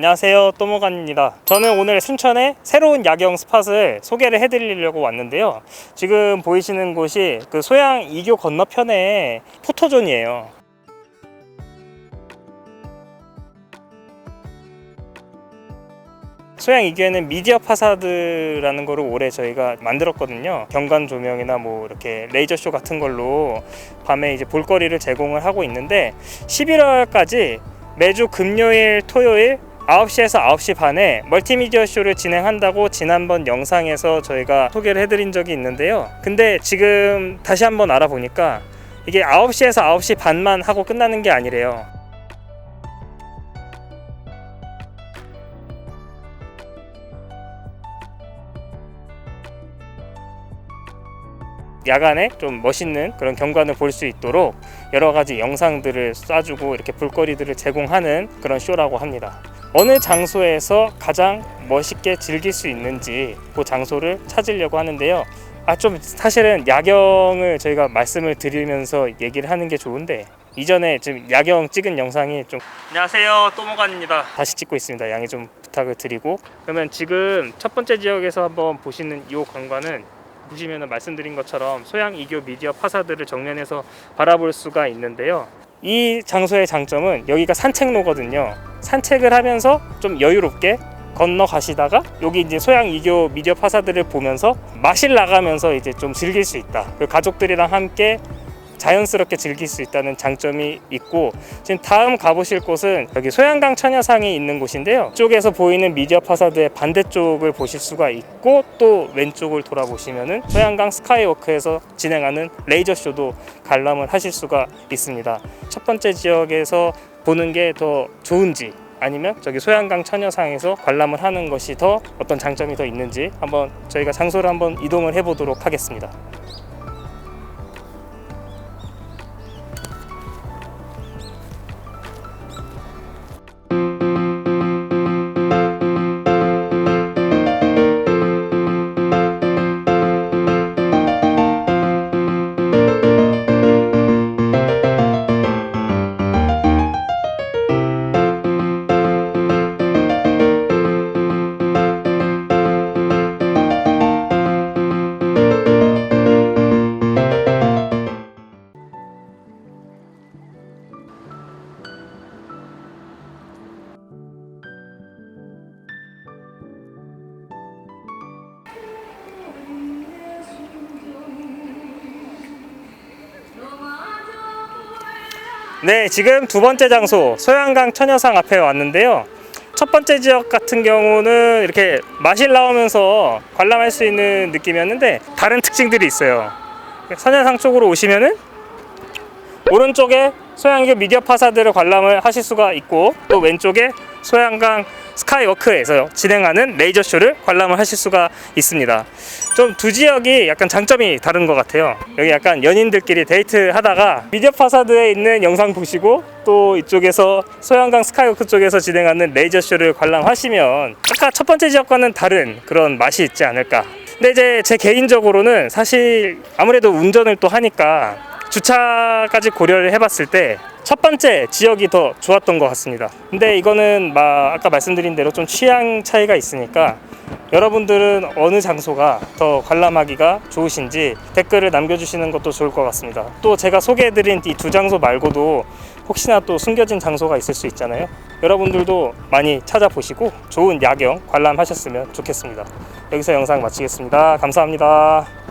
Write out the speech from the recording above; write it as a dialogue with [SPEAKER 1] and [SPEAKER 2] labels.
[SPEAKER 1] 안녕하세요 또모간입니다. 저는 오늘 순천에 새로운 야경 스팟을 소개를 해드리려고 왔는데요. 지금 보이시는 곳이 그 소양 이교 건너편에 포토존이에요. 소양 이교에는 미디어 파사드라는 거를 올해 저희가 만들었거든요. 경관 조명이나 뭐 이렇게 레이저 쇼 같은 걸로 밤에 이제 볼거리를 제공을 하고 있는데 11월까지 매주 금요일, 토요일 9시에서 9시 반에 멀티미디어 쇼를 진행한다고 지난번 영상에서 저희가 소개를 해드린 적이 있는데요. 근데 지금 다시 한번 알아보니까 이게 9시에서 9시 반만 하고 끝나는 게 아니래요. 야간에 좀 멋있는 그런 경관을 볼 수 있도록 여러 가지 영상들을 쏴주고 이렇게 볼거리들을 제공하는 그런 쇼라고 합니다. 어느 장소에서 가장 멋있게 즐길 수 있는지 그 장소를 찾으려고 하는데요. 아 좀 사실은 야경을 저희가 말씀을 드리면서 얘기를 하는 게 좋은데 이전에 지금 야경 찍은 영상이 좀 안녕하세요 또모관입니다 다시 찍고 있습니다 양해 좀 부탁을 드리고 그러면 지금 첫 번째 지역에서 한번 보시는 이 관관은 보시면 말씀드린 것처럼 소양 이교 미디어 파사드를 정면에서 바라볼 수가 있는데요. 이 장소의 장점은 여기가 산책로거든요. 산책을 하면서 좀 여유롭게 건너가시다가 여기 이제 소양 이교 미디어 파사드를 보면서 마실 나가면서 이제 좀 즐길 수 있다. 그리고 가족들이랑 함께 자연스럽게 즐길 수 있다는 장점이 있고 지금 다음 가보실 곳은 여기 소양강 천여상이 있는 곳인데요. 쪽에서 보이는 미디어 파사드의 반대쪽을 보실 수가 있고 또 왼쪽을 돌아보시면은 소양강 스카이워크에서 진행하는 레이저 쇼도 관람을 하실 수가 있습니다. 첫 번째 지역에서 보는 게 더 좋은지 아니면 저기 소양강 천여상에서 관람을 하는 것이 더 어떤 장점이 더 있는지 한번 저희가 장소를 한번 이동을 해보도록 하겠습니다. 네, 지금 두 번째 장소 소양강 천여상 앞에 왔는데요. 첫 번째 지역 같은 경우는 이렇게 마실 나오면서 관람할 수 있는 느낌이었는데 다른 특징들이 있어요. 선여상 쪽으로 오시면은 오른쪽에 소양교 미디어 파사드를 관람을 하실 수가 있고 또 왼쪽에 소양강 스카이워크에서 진행하는 레이저 쇼를 관람을 하실 수가 있습니다. 좀 두 지역이 약간 장점이 다른 것 같아요. 여기 약간 연인들끼리 데이트 하다가 미디어 파사드에 있는 영상 보시고 또 이쪽에서 소양강 스카이워크 쪽에서 진행하는 레이저 쇼를 관람하시면 아까 첫 번째 지역과는 다른 그런 맛이 있지 않을까. 근데 이제 제 개인적으로는 사실 아무래도 운전을 또 하니까 주차까지 고려를 해봤을 때 첫 번째 지역이 더 좋았던 것 같습니다. 근데 이거는 막 아까 말씀드린 대로 좀 취향 차이가 있으니까 여러분들은 어느 장소가 더 관람하기가 좋으신지 댓글을 남겨주시는 것도 좋을 것 같습니다. 또 제가 소개해드린 이 두 장소 말고도 혹시나 또 숨겨진 장소가 있을 수 있잖아요. 여러분들도 많이 찾아보시고 좋은 야경 관람하셨으면 좋겠습니다. 여기서 영상 마치겠습니다. 감사합니다.